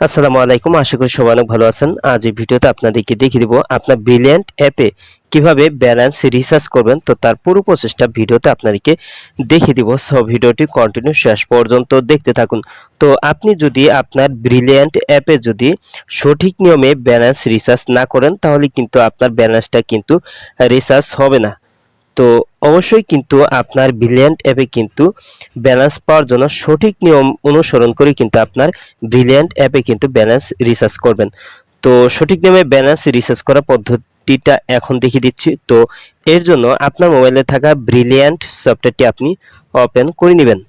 আসসালামু আলাইকুম, আশা করি সবাই অনেক ভালো আছেন। আজ এই ভিডিওতে আপনাদেরকে দেখিয়ে দিব আপনার ব্রিলিয়ান্ট অ্যাপে কীভাবে ব্যালেন্স রিসার্চ করবেন। তো তার পুরো প্রসেসটা ভিডিওতে আপনাদেরকে দেখিয়ে দিব। সব ভিডিওটি কন্টিনিউ শেষ পর্যন্ত দেখতে থাকুন। তো আপনি যদি আপনার ব্রিলিয়ান্ট অ্যাপে যদি সঠিক নিয়মে ব্যালেন্স রিসার্চ না করেন, তাহলে কিন্তু আপনার ব্যালেন্সটা কিন্তু রিসার্চ হবে না। তো অবশ্যই কিন্তু আপনার ব্রিলিয়ান্ট অ্যাপে কিন্তু ব্যালেন্স পাওয়ার জন্য সঠিক নিয়ম অনুসরণ করে কিন্তু আপনার ব্রিলিয়ান্ট অ্যাপে কিন্তু ব্যালেন্স রিসার্চ করবেন। তো সঠিক নিয়মে ব্যালেন্স রিসার্চ করা পদ্ধতিটা এখন দেখিয়ে দিচ্ছি। তো এর জন্য আপনার মোবাইলে থাকা ব্রিলিয়ান্ট সফটওয়্যারটি আপনি ওপেন করে নেবেন।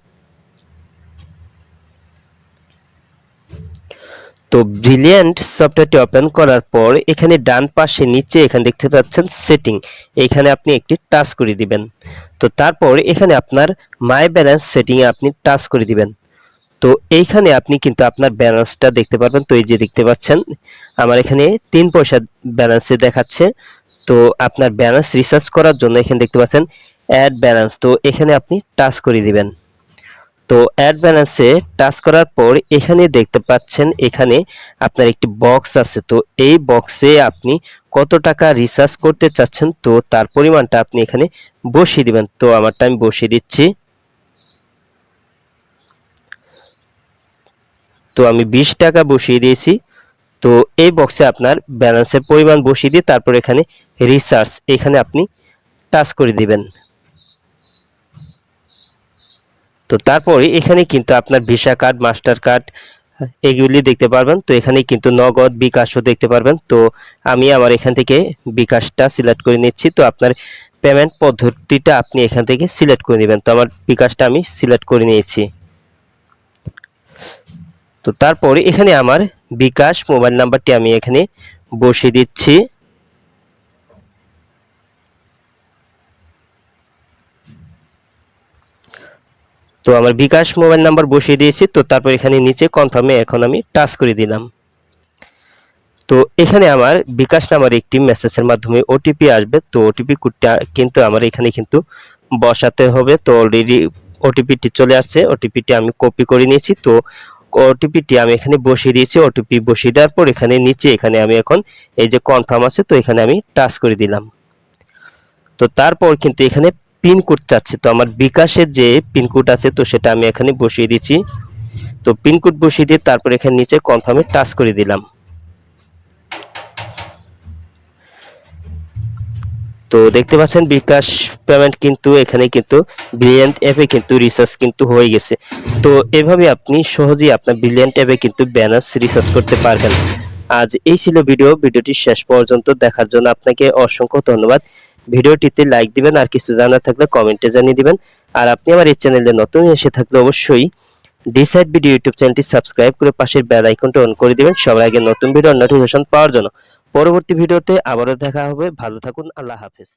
তো ব্রিলিয়ান্ট সফটওয়্যারটি ওপেন করার পর এখানে ডান পাশে নিচে এখানে দেখতে পাচ্ছেন সেটিং এখানে আপনি একটি টাচ করে দিবেন। তো তারপর এখানে আপনার মাই ব্যালেন্স সেটিং এ আপনি টাচ করে দিবেন। তো এইখানে আপনি কিন্তু আপনার ব্যালেন্সটা দেখতে পারবেন। তো এই যে দেখতে পাচ্ছেন, আমার এখানে তিন পয়সা ব্যালেন্সে দেখাচ্ছে। তো আপনার ব্যালেন্স রিসার্চ করার জন্য এখানে দেখতে পাচ্ছেন অ্যাড ব্যালেন্স তো এখানে আপনি টাচ করে দিবেন। তো অ্যাড ব্যালেন্সে টাচ করার পর এখানে দেখতে পাচ্ছেন এখানে আপনার একটি বক্স আছে। তো এই বক্সে আপনি কত টাকা রিসার্চ করতে চাচ্ছেন, তো তার পরিমাণটা আপনি এখানে বসিয়ে দিবেন। তো আমারটা আমি বসিয়ে দিচ্ছি। তো আমি বিশ টাকা বসিয়ে দিয়েছি। তো এই বক্সে আপনার ব্যালেন্সের পরিমাণ বসিয়ে দিয়ে তারপর এখানে রিসার্চ এখানে আপনি টাচ করে দিবেন। তো তারপরে এখানে কিন্তু আপনার ভিসা কার্ড মাস্টার কার্ড এগুলি দেখতে পারবেন। তো এখানে কিন্তু নগদ বিকাশও দেখতে পারবেন। তো আমি আমার এখান থেকে বিকাশটা সিলেক্ট করে নিচ্ছি। তো আপনার পেমেন্ট পদ্ধতিটা আপনি এখান থেকে সিলেক্ট করে নেবেন। তো আমার বিকাশটা আমি সিলেক্ট করে নিয়েছি। তো তারপরে এখানে আমার বিকাশ মোবাইল নাম্বারটি আমি এখানে বসিয়ে দিচ্ছি। তো আমার বিকাশ মোবাইল নাম্বার বসিয়ে দিয়েছি, তো তারপর এখানে নিচে কনফার্মে এখন আমি টাচ করে দিলাম। তো এখানে আমার বিকাশ নাম্বার একটি মেসেজের মাধ্যমে ওটিপি আসবে, তো ওটিপি কোডটা কিন্তু আমার এখানে কিন্তু বসাতে হবে। তো অলরেডি ওটিপিটি চলে আসছে ওটিপিটি আমি কপি করে নিয়েছি, তো ওটিপিটি আমি এখানে বসিয়ে দিয়েছি। ওটিপি বসিয়ে দেওয়ার পর এখানে নিচে এখানে আমি এখন এই যে কনফার্ম আছে, তো এখানে আমি টাচ করে দিলাম। তো তারপর কিন্তু এখানে পিনকোড চাচ্ছে। তো আমার বিকাশের যে পিনকোড আছে, তো সেটা আমি এখানে বসিয়ে দিচ্ছি। তো পিনকোড বসিয়ে দিয়ে তারপর এখানে নিচে কনফার্মে টাচ করে দিলাম। তো দেখতে পাচ্ছেন, বিকাশ পেমেন্ট কিন্তু এখানে কিন্তু ব্রিলিয়ান্ট অ্যাপে কিন্তু রিসার্চ কিন্তু হয়ে গেছে। তো এভাবে আপনি সহজেই আপনার ব্রিলিয়ান্ট অ্যাপে কিন্তু ব্যানার্স রিসার্চ করতে পারবেন। আজ এই ছিল ভিডিও ভিডিওটি শেষ পর্যন্ত দেখার জন্য আপনাকে অসংখ্য ধন্যবাদ। ভিডিওটিতে লাইক দিবেন আর কিছু জানার থাকলে কমেন্টে জানিয়ে দিবেন। আর আপনি আমার এই চ্যানেলে নতুন এসে থাকলে অবশ্যই ডিসাইড ভিডিও ইউটিউব চ্যানেলটি সাবস্ক্রাইব করে পাশের বেল আইকনটা অন করে দিবেন। সবার আগে নতুন ভিডিও নোটিফিকেশন পাওয়ার জন্য। পরবর্তী ভিডিওতে আবারও দেখা হবে। ভালো থাকুন। আল্লাহ হাফেজ।